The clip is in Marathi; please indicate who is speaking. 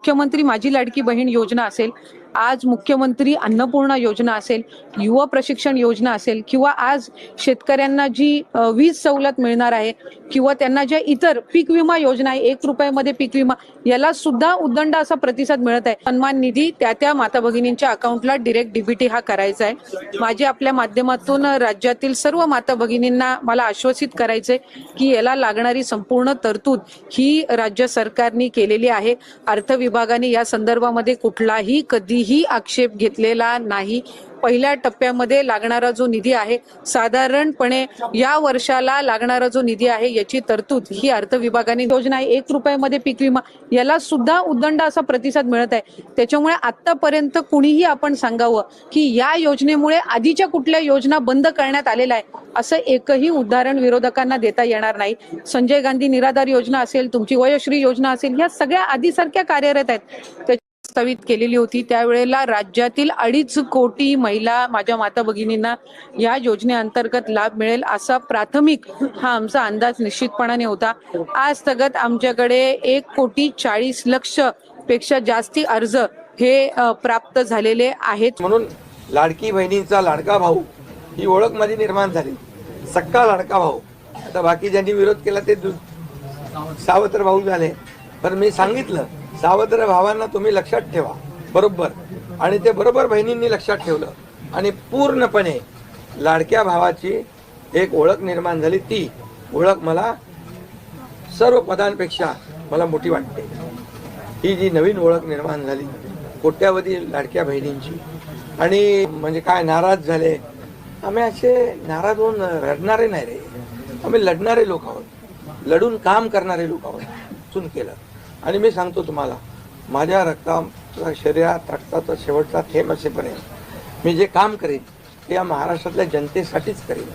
Speaker 1: मुख्यमंत्री माझी लाडकी बहीण योजना असेल आज मुख्यमंत्री अन्नपूर्णा योजना असेल युवा प्रशिक्षण योजना असेल किंवा आज शेतकऱ्यांना जी वीज सवलत मिळणार आहे किंवा त्यांना ज्या इतर पीक विमा योजना आहे एक रुपयामध्ये पीक विमा याला सुद्धा उदंड असा प्रतिसाद मिळत आहे. सन्मान निधी त्या त्या माता भगिनींच्या अकाउंटला डिरेक्ट डीबीटी हा करायचा आहे. माझे आपल्या माध्यमातून राज्यातील सर्व माता भगिनींना मला आश्वासित करायचंय की याला लागणारी संपूर्ण तरतूद ही राज्य सरकारने केलेली आहे. अर्थ विभागाने या संदर्भामध्ये कुठलाही कधी कधीही आक्षेप घेतलेला नाही. पहिल्या टप्प्यामध्ये लागणारा जो निधी आहे साधारणपणे या वर्षाला लागणारा जो निधी आहे याची तरतूद ही अर्थ विभागाने योजना आहे. एक रुपयामध्ये पीक विमा याला सुद्धा उदंड असा प्रतिसाद मिळत आहे. त्याच्यामुळे आतापर्यंत कुणीही आपण सांगावं की या योजनेमुळे आधीच्या कुठल्या योजना बंद करण्यात आलेल्या आहे असं एकही उदाहरण विरोधकांना देता येणार नाही. संजय गांधी निराधार योजना असेल तुमची वयश्री योजना असेल ह्या सगळ्या आधीसारख्या कार्यरत आहेत. प्रस्तावित केलेली होती. त्यावेळेला राज्यातील अडीच कोटी महिला माझ्या माता भगिनींना या योजनेअंतर्गत लाभ मिळेल असा प्राथमिक हा आमचा अंदाज निश्चितपणाने होता. आज स्थगत आमच्याकडे एक कोटी चाळीस लक्षपेक्षा जास्ती अर्ज हे प्राप्त झालेले आहेत.
Speaker 2: म्हणून लाडकी बहिणींचा लाडका भाऊ ही ओळख माझी निर्माण झाली. सक्का लाडका भाऊ. आता बाकी ज्यांनी विरोध केला ते सावत्र भाऊ झाले. पण मी सांगितलं सावत्र भावांना तुम्ही लक्षात ठेवा. बरोबर. आणि ते बरोबर बहिणींनी लक्षात ठेवलं. आणि पूर्णपणे लाडक्या भावाची एक ओळख निर्माण झाली. ती ओळख मला सर्व पदांपेक्षा मला मोठी वाटते. ही जी नवीन ओळख निर्माण झाली कोट्यावधी लाडक्या बहिणींची. आणि म्हणजे काय नाराज झाले. आम्ही असे नाराज होऊन रडणारे नाही रे. आम्ही लढणारे लोक आहोत. लढून काम करणारे लोक आहोत. चून केलं. आणि मी सांगतो तुम्हाला माझ्या रक्ताचा शरीरात रक्ताचा शेवटचा थेंब असेपर्यंत मी जे काम करेन ते या महाराष्ट्रातल्या जनतेसाठीच करेन.